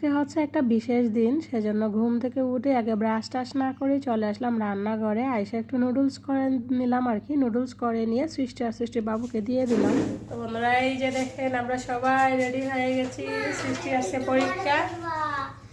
আজকে হচ্ছে একটা বিশেষ দিন, সেজন্য ঘুম থেকে উঠে আগে ব্রাশ টাশ না করে চলে আসলাম রান্নাঘরে। আইসে একটু নুডলস করে নিলাম আর কি নুডলস করে নিয়ে সৃষ্টি আর সৃষ্টি বাবুকে দিয়ে দিলাম। তো বন্ধুরা, এই যে দেখেন, আমরা সবাই রেডি হয়ে গেছি সৃষ্টি আসছে পরীক্ষা।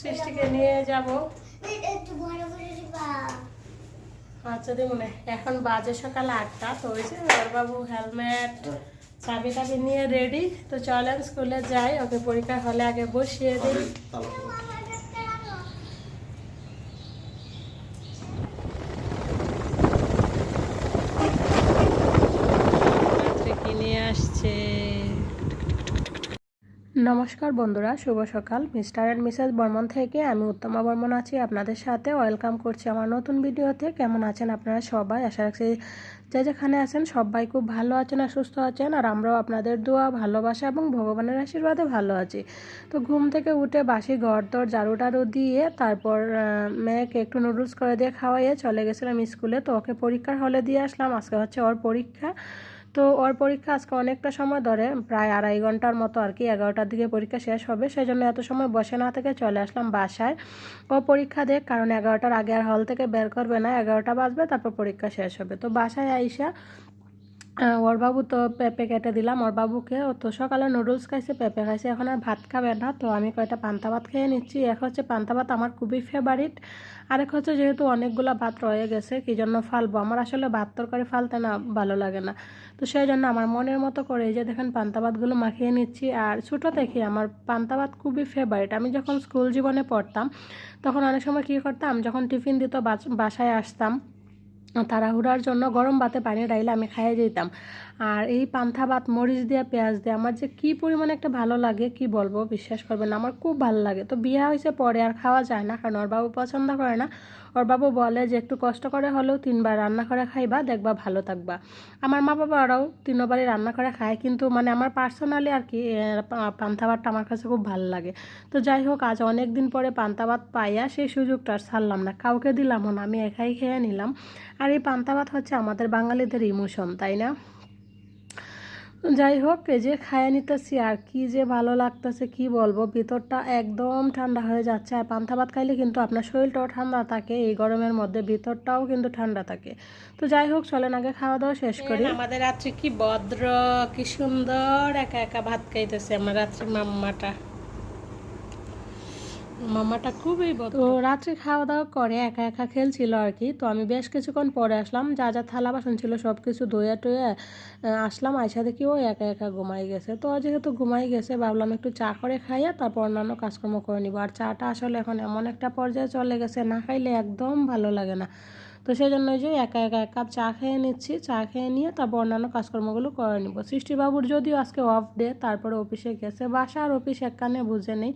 সৃষ্টিকে নিয়ে যাব। আচ্ছা দেখুন, এখন বাজে সকাল আটটা, তো ওই যে বাবু হেলমেট চাবি টাবি নিয়ে রেডি তো চলেন স্কুলে যাই ওকে পরীক্ষা হলে আগে বসিয়ে দিই রাত্রে কিনে আসছে নমস্কার বন্ধুরা, শুভ সকাল। মিস্টার অ্যান্ড মিসেস বর্মন থেকে আমি উত্তমা বর্মন আছি আপনাদের সাথে। ওয়েলকাম করছি আমার নতুন ভিডিওতে। কেমন আছেন আপনারা সবাই? আশা রাখছি যে যেখানে আছেন সবাই খুব ভালো আছেন আর সুস্থ আছেন। আর আমরাও আপনাদের দোয়া, ভালোবাসা এবং ভগবানের আশীর্বাদে ভালো আছি। তো ঘুম থেকে উঠে বাসি ঘর দর ঝাড়ু টাড়ু দিয়ে তারপর মেয়েকে একটু নুডলস করে দিয়ে খাওয়াইয়ে চলে গেছিলাম স্কুলে। তো ওকে পরীক্ষার হলে দিয়ে আসলাম। আজকে হচ্ছে ওর পরীক্ষা। তো ওর পরীক্ষা আজকে অনেকটা সময় ধরে, প্রায় আড়াই ঘণ্টার মতো আর কি, এগারোটার দিকে পরীক্ষা শেষ হবে। সেই জন্য এত সময় বসে না থেকে চলে আসলাম বাসায়। ও পরীক্ষা দেখ, কারণ এগারোটার আগে আর হল থেকে বের করবে না। এগারোটা বাজবে, তারপর পরীক্ষা শেষ হবে। তো বাসায় আইসা ওর বাবু তো পেঁপে কেটে দিলাম। ওর বাবুকে ও তো সকালে নুডলস খাইছে, পেঁপে খাইছে। এখন আর ভাত খাবে না। তো আমি কয়টা পান্তা ভাত খেয়ে নিচ্ছি। এক হচ্ছে পান্তা ভাত আমার খুবই ফেভারিট আরেক হচ্ছে যেহেতু অনেকগুলো ভাত রয়ে গেছে, কি জন্য ফালবো? আমার আসলে ভাত তরকারি ফালতে না ভালো লাগে না। তো সেই জন্য আমার মনের মতো করে এই যে দেখেন পান্তা ভাতগুলো মাখিয়ে নিচ্ছি। আর ছোটো থেকে আমার পান্তা ভাত খুবই ফেভারিট আমি যখন স্কুল জীবনে পড়তাম, তখন অনেক সময় কী করতাম, যখন টিফিন দিত বাসায় আসতাম তাড়াহুড়ার জন্য গরম ভাতে পানি ডাইলে আমি খাইয়ে যেতাম। আর এই পান্থা ভাত, মরিচ দিয়ে, পেঁয়াজ দিয়ে, আমার যে কি পরিমাণে একটা ভালো লাগে, কি বলব, বিশ্বাস করবেন না, আমার খুব ভালো লাগে। তো বিয়ে হয়েছে পরে আর খাওয়া যায় না, কারণ ওর বাবু পছন্দ করে না। ওর বাবু বলে যে, একটু কষ্ট করে হলেও তিনবার রান্না করে খাইবা, দেখবা ভালো থাকবা। আমার মা বাবা ওরাও তিনবারই রান্না করে খায়, কিন্তু মানে আমার পার্সোনালি আর কি পান্থা ভাতটা আমার কাছে খুব ভালো লাগে। তো যাই হোক, আজ অনেক দিন পরে পান্তা ভাত পাইয়া সেই সুযোগটা আর ছাড়লাম না, কাউকে দিলামও না, আমি একাই খেয়ে নিলাম। আর এই পান্তা ভাত হচ্ছে আমাদের বাঙালিদের ইমোশন, তাই না? যাই হোক এই যে খাইয়ে নিতেছি আর কি যে ভালো লাগতেছে কি বলব? ভিতরটা একদম ঠান্ডা হয়ে যাচ্ছে। আর পান্থা ভাত খাইলে কিন্তু আপনার শরীরটাও ঠান্ডা থাকে এই গরমের মধ্যে ভিতরটাও কিন্তু ঠান্ডা থাকে। তো যাই হোক চলেন আগে খাওয়া দাওয়া শেষ করি। আমাদের রাত্রে কি ভদ্র কি সুন্দর একা একা ভাত খাইতেছে আমার রাত্রি মাম্মাটা। মামাটা খুবই তো রাত্রে খাওয়া দাওয়া করে, একা একা খেলছিল আর কি। তো আমি বেশ কিছুক্ষণ পরে আসলাম, যা যা থালা বাসন ছিল সব কিছু ধুয়ে টুয়ে আসলাম। আয়সা দেখি ও একা একা ঘুমাই গেছে। তো যেহেতু ঘুমাই গেছে, ভাবলাম একটু চা করে খাইয়া তারপর অন্যান্য কাজকর্ম করে নিব। আর চাটা আসলে এখন এমন একটা পর্যায়ে চলে গেছে, না খাইলে একদম ভালো লাগে না। তো সেই জন্য যে একা একা এক কাপ চা খেয়ে নিচ্ছি, চা খেয়ে নিয়ে তারপর অন্যান্য কাজকর্মগুলো করে নিব। সৃষ্টিবাবুর যদিও আজকে অফ ডে তারপরে অফিসে গেছে। বাসা আর অফিস একখানে বুঝে নেই,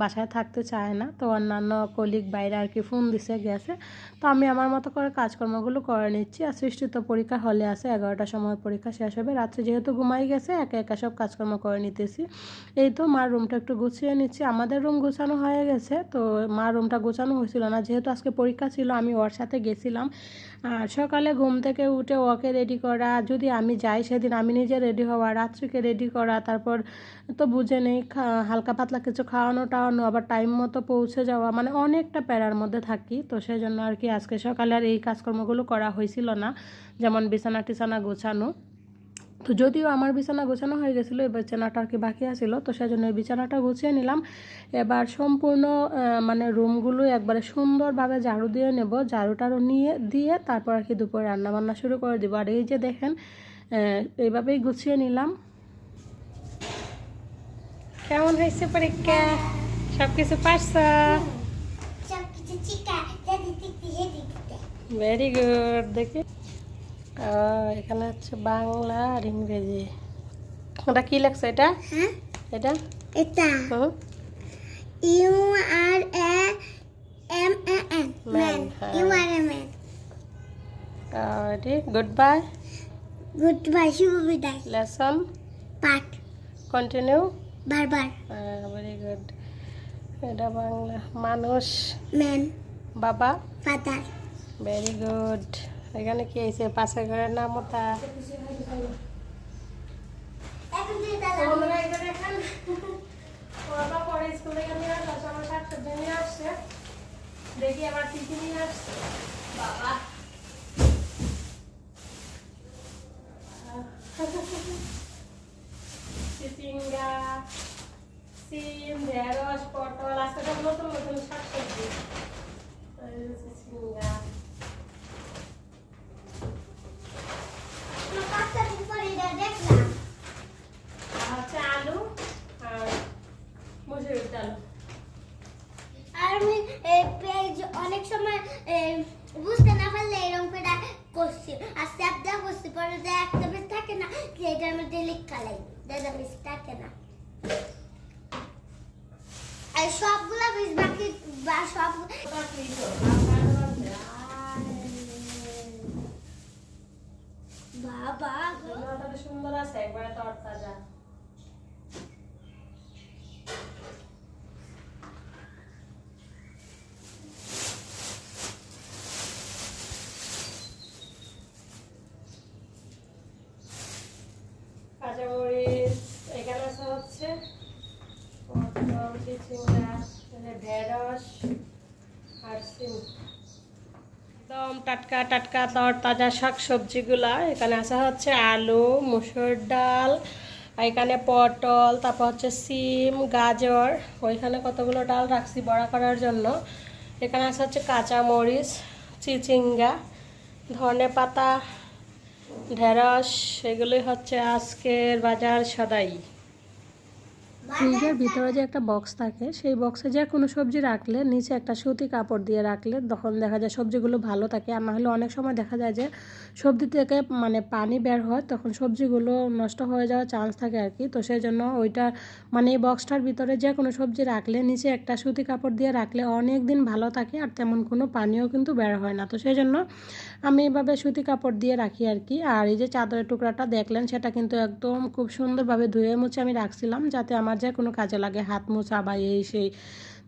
বাসায় থাকতে চায় না। তো অন্যান্য কলিগ বাইরে আর কি ফোন দিছে, গেছে। তো আমি আমার মতো করে কাজকর্মগুলো করে নিচ্ছি। আর সৃষ্টি তো পরীক্ষা হলে আছে এগারোটার সময় পরীক্ষা শেষ হবে। রাত্রে যেহেতু ঘুমাই গেছে, একা একা সব কাজকর্ম করে নিতেছি। এই তো মার রুমটা একটু গুছিয়ে নিচ্ছি। আমাদের রুম গোছানো হয়ে গেছে, তো মার রুমটা গোছানো হয়েছিল না। যেহেতু আজকে পরীক্ষা ছিল, আমি ওর সাথে গেছিলাম। সকালে ঘুম থেকে উঠে ওকে রেডি করা, যদি আমি যাই সেদিন আমি নিজে রেডি হওয়া, রাত্রিকে রেডি করা, তারপর তো বুঝে নেই হালকা পাতলা কিছু খাওয়ানো টাওয়ানো, আবার টাইম মতো পৌঁছে যাওয়া মানে অনেকটা প্যারার মধ্যে থাকি, তো সেই জন্য আর কি আজকে সকালে আর এই কাজকর্মগুলো করা হয়েছিল না, যেমন বিছানা টিছানা গোছানো। তো যদিও আমার বিছানা গোছানো হয়ে গেছিল এবার বিছানাটা আর কি বাকি আছিল তো সেই জন্য এই বিছানাটা গুছিয়ে নিলাম। এবার সম্পূর্ণ মানে রুমগুলো একবারে সুন্দরভাবে ঝাড়ু দিয়ে নেব ঝাড়ু টাড়ু নিয়ে দিয়ে তারপর আর কি দুপুরে রান্না বান্না শুরু করে দিব। আর এই যে দেখেন এইভাবেই গুছিয়ে নিলাম। কেমন হয়েছে পরীক্ষা? সব কিছু পারছ ভেরি গুড দেখি। এখানে হচ্ছে বাংলা আর ইংরেজি। ওটা কি লাগছে এটা? হ্যাঁ। এটা? এটা। হুম। You are a M A N. Man হ্যাঁ। ইউ আর এ ম্যান আর গুড বাই গুড বাই শুভ বিদায় লেসন। পাঠ। কন্টিনিউ। বারবার। Very good. এটা বাংলা। মানুষ। ম্যান বাবা। ফাদার। Very good. এখানে কি হয়েছে পাশের ঘরের নাম ওটা? পরে স্কুলে গেলে শাকসবজি নিয়ে আসছে। দেখি আবার কি নিয়ে আসছে। বাবা। চিচিঙ্গা, সিম, ঢেঁড়স, পটল, আজকে নতুন নতুন শাকসবজি। চিচিঙ্গা পাঁচটা দিন পরে এটা দেখলাম আর হচ্ছে আলু আর মুসুরির ডাল আর আমি অনেক সময় বুঝতে না পারলে এরকম করে করছি। আর স্যাপটা করছি, পরে যে একটা মিস থাকে না সেটার মধ্যে লিখা লাগে দাদা মিস থাকে না। আর সবগুলা মিস বাকি, বা সব বাবা সুন্দর আছে, একবারে তরতাজা কাঁচামরিচ এখানে আছে হচ্ছে পটল চিচিঙ্গা এখানে ঢেঁড়স আর সিম একদম টাটকা টাটকা তর তাজা শাক সবজিগুলা এখানে আছে হচ্ছে আলু, মুসুর ডাল এখানে পটল, তারপর হচ্ছে সিম, গাজর। ওইখানে কতগুলো ডাল রাখছি বড়া করার জন্য। এখানে আছে হচ্ছে কাঁচামরিচ, চিচিঙ্গা, ধনে পাতা, ঢেঁড়স, এগুলোই হচ্ছে আজকের বাজার সদাই। ফ্রিজের ভিতরে যে একটা বক্স থাকে, সেই বক্সে যে কোনো সবজি রাখলে, নিচে একটা সুতি কাপড় দিয়ে রাখলে তখন দেখা যায় সবজিগুলো ভালো থাকে। আর না হলে অনেক সময় দেখা যায় যে সবজি থেকে মানে পানি বের হয়, তখন সবজিগুলো নষ্ট হয়ে যাওয়ার চান্স থাকে আর কি। তো সেই জন্য ওইটা মানে এই বক্সটার ভিতরে যে কোনো সবজি রাখলে, নিচে একটা সুতি কাপড় দিয়ে রাখলে অনেক দিন ভালো থাকে আর তেমন কোনো পানিও কিন্তু বের হয় না। তো সেই জন্য আমি এভাবে সুতি কাপড় দিয়ে রাখি আর কি। আর এই যে চাদরের টুকরাটা দেখলেন, সেটা কিন্তু একদম খুব সুন্দরভাবে ধুয়ে মুছে আমি রাখছিলাম, যাতে আমার যে কোনো কাজে লাগে হাত মোছা বা এই সেই।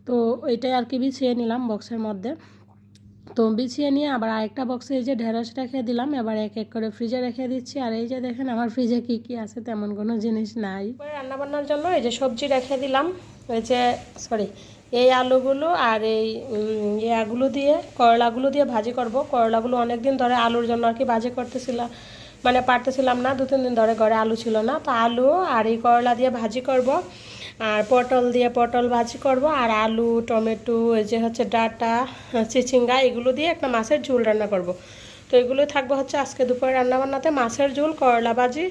তো ওইটাই আর কি বিছিয়ে নিলাম বক্সের মধ্যে। তো বিছিয়ে নিয়ে আবার আরেকটা বক্সে এই যে ঢেঁড়স রেখে দিলাম, এবার এক এক করে ফ্রিজে রেখে দিচ্ছি। আর এই যে দেখেন, আমার ফ্রিজে কি কি আছে তেমন কোনো জিনিস নাই। রান্নাবান্নার জন্য এই যে সবজি রেখে দিলাম। এই যে সরি এই আলুগুলো আর এই ইয়াগুলো দিয়ে, করলাগুলো দিয়ে ভাজি করব। করলাগুলো অনেক দিন ধরে আলুর জন্য আর কি ভাজি করতেছিলাম মানে পারতেছিলাম না, দু, তিন দিন ধরে ঘরে আলু ছিল না। তো আলু আর এই করলা দিয়ে ভাজি করব। আর পটল দিয়ে পটল ভাজি করব। আর আলু, টমেটো, এই যে হচ্ছে ডাটা, চিচিঙ্গা, এগুলো দিয়ে একটা মাছের ঝোল রান্না করব। তো এগুলোই থাকবে হচ্ছে আজকে দুপুরে রান্নাবান্নাতে মাছের ঝোল, করলা ভাজি,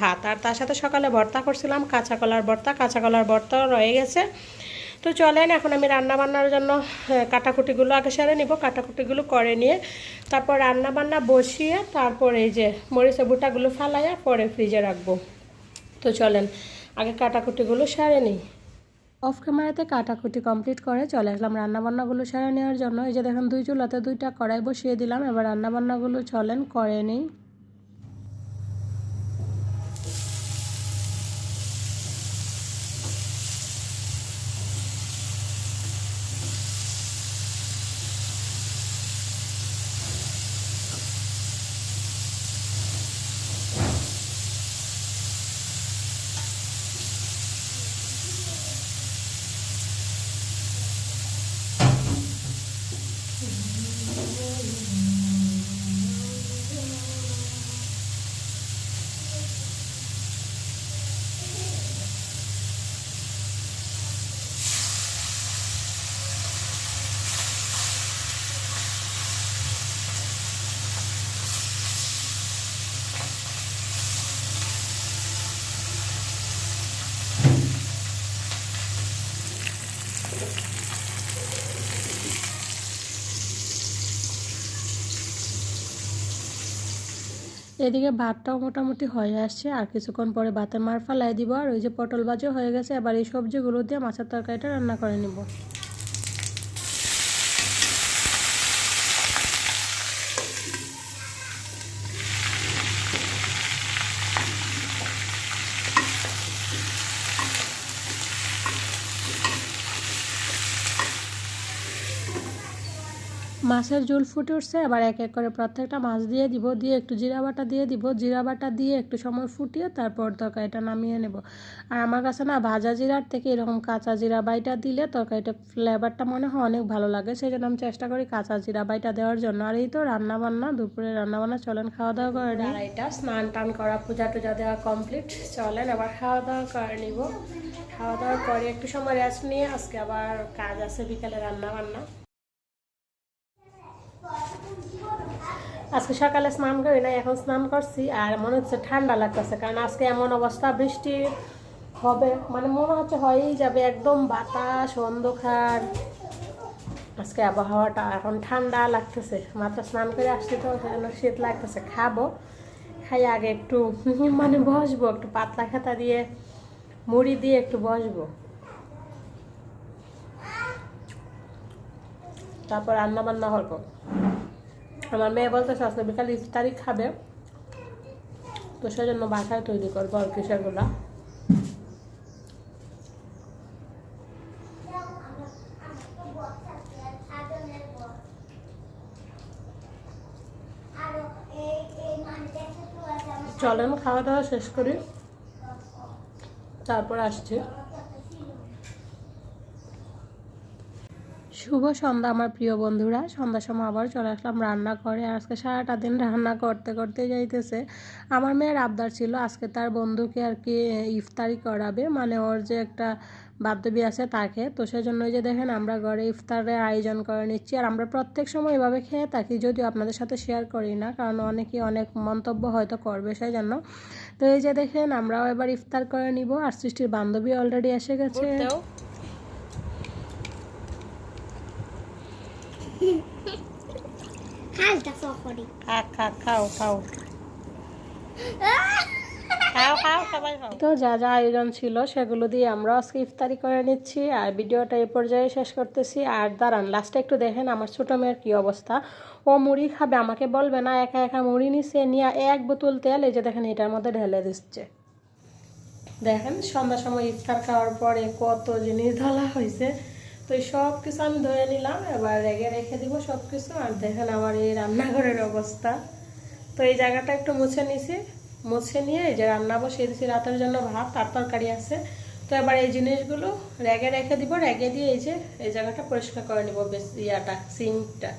ভাত। আর তার সাথে সকালে ভর্তা করছিলাম, কাঁচা কলার ভর্তা। কাঁচা কলার ভর্তা রয়ে গেছে। তো চলেন, এখন আমি রান্না বান্নার জন্য কাটাকুটিগুলো আগে সেরে নিব, কাটাকুটিগুলো করে নিয়ে তারপর রান্না বান্না বসিয়ে তারপর এই যে মরিচের বুটাগুলো ফালাইয়া পরে ফ্রিজে রাখব। তো চলেন, আগে কাটাকুটিগুলো সেরে নিই। অফ ক্যামেরাতে কাটাকুটি কমপ্লিট করে চলে আসলাম রান্নাবান্নাগুলো সেরে নেওয়ার জন্য। এই যে দেখেন দুই চুলাতে দুইটা কড়াই বসিয়ে দিলাম, এবার রান্নাবান্নাগুলো চলেন, করে নিই। এদিকে ভাতটাও মোটামুটি হয়ে আসছে, আর কিছুক্ষণ পরে ভাতের মার ফালাই দিব, আর ওই যে পটল ভাজও হয়ে গেছে, এবার এই সবজিগুলো দিয়ে মাছের তরকারিটা রান্না করে নিব। মাছের ঝোল ফুটে উঠছে, এবার এক এক করে প্রত্যেকটা মাছ দিয়ে দিব, দিয়ে একটু জিরা বাটা দিয়ে দিব, জিরা বাটা দিয়ে একটু সময় ফুটিয়ে তারপর তরকারিটা নামিয়ে নেব। আর আমার কাছে না ভাজা জিরার থেকে এরকম কাঁচা জিরা বাইটা দিলে তরকারিটা ফ্লেভারটা মনে হয় অনেক ভালো লাগে সেই জন্য আমি চেষ্টা করি কাঁচা জিরা বাইটা দেওয়ার জন্য। আর এই তো রান্না বান্না দুপুরে রান্না বান্না চলেন খাওয়া দাওয়া করে নিই। এটা স্নান টান করা, পূজা টুজা দেওয়া কমপ্লিট চলেন আবার খাওয়া দাওয়া করে নিব। খাওয়া দাওয়া করে একটু সময় রেস্ট নিয়ে আজকে আবার কাজ আছে বিকালে রান্না আজকে সকালে স্নান করি না এখন স্নান করছি আর মনে হচ্ছে ঠান্ডা লাগতেছে, কারণ আজকে এমন অবস্থা, বৃষ্টি হবে মানে মনে হচ্ছে হয়েই যাবে, একদম বাতাস, অন্ধকার। আজকে আবহাওয়াটা এখন ঠান্ডা লাগতেছে, মাত্র স্নান করে আসছি তো, সেজন্য শীত লাগতেছে, খাব, খাই আগে একটু মানে বসবো, একটু পাতলা খাতা দিয়ে, মুড়ি দিয়ে একটু বসবো। তারপর রান্না বান্না করব আমার মেয়ে বলতেছে আজকে বিকাল ইফতারি খাবে। তো সেজন্য বাসায় তৈরি করব আর কি সেগুলো। চলেন, খাওয়া দাওয়া শেষ করি। তারপর আসছি। শুভ সন্ধ্যা, আমার প্রিয় বন্ধুরা। সন্ধ্যার সময় আবার চলে আসলাম রান্না করে আজকে সারাটা দিন রান্না করতে করতে যাইতেছে। আমার মেয়ের আবদার ছিল আজকে তার বন্ধুকে আর কি ইফতারি করাবে। মানে ওর যে একটা বান্ধবী আছে তাকে। তো সেই জন্য যে দেখেন আমরা ঘরে ইফতারের আয়োজন করে নিচ্ছি। আর আমরা প্রত্যেক সময় এভাবে খেয়ে থাকি, যদিও আপনাদের সাথে শেয়ার করি না, কারণ অনেকেই অনেক মন্তব্য হয়তো করবে সেই জন্য তো এই যে দেখেন আমরাও এবার ইফতার করে নিব। আর সৃষ্টির বান্ধবী অলরেডি এসে গেছে। খাও খাও। তো যা যা আয়োজন ছিল সেগুলো দিয়ে আমরা আজকে ইফতারি করে নিচ্ছি। আর ভিডিওটা এই পর্যায়ে শেষ করতেছি। আর দাঁড়ান লাস্টে একটু দেখেন আমার ছোটো মেয়ের কী অবস্থা। ও মুড়ি খাবে আমাকে বলবে না একা একা মুড়ি নিছে নিয়ে এক বোতল তেল এই যে দেখেন এটার মধ্যে ঢেলে দিচ্ছে। দেখেন সন্ধ্যার সময় ইফতার খাওয়ার পরে কত জিনিস ধলা হয়েছে তো সব কিছু আমি ধরে নিলাম, এবার রেগে রেখে দিব সব কিছু আর দেখেন আমার এই রান্নাঘরের অবস্থা। তো এই জায়গাটা একটু মুছে নিছি। মুছে নিয়ে এই যে রান্না বসিয়ে দিয়েছি রাতের জন্য ভাত আর তরকারি আছে। তো এবার এই জিনিসগুলো রেগে রেখে দিব। রেগে দিয়ে এই যে এই জায়গাটা পরিষ্কার করে নিব বেশ ইয়াটা সিঙ্কটা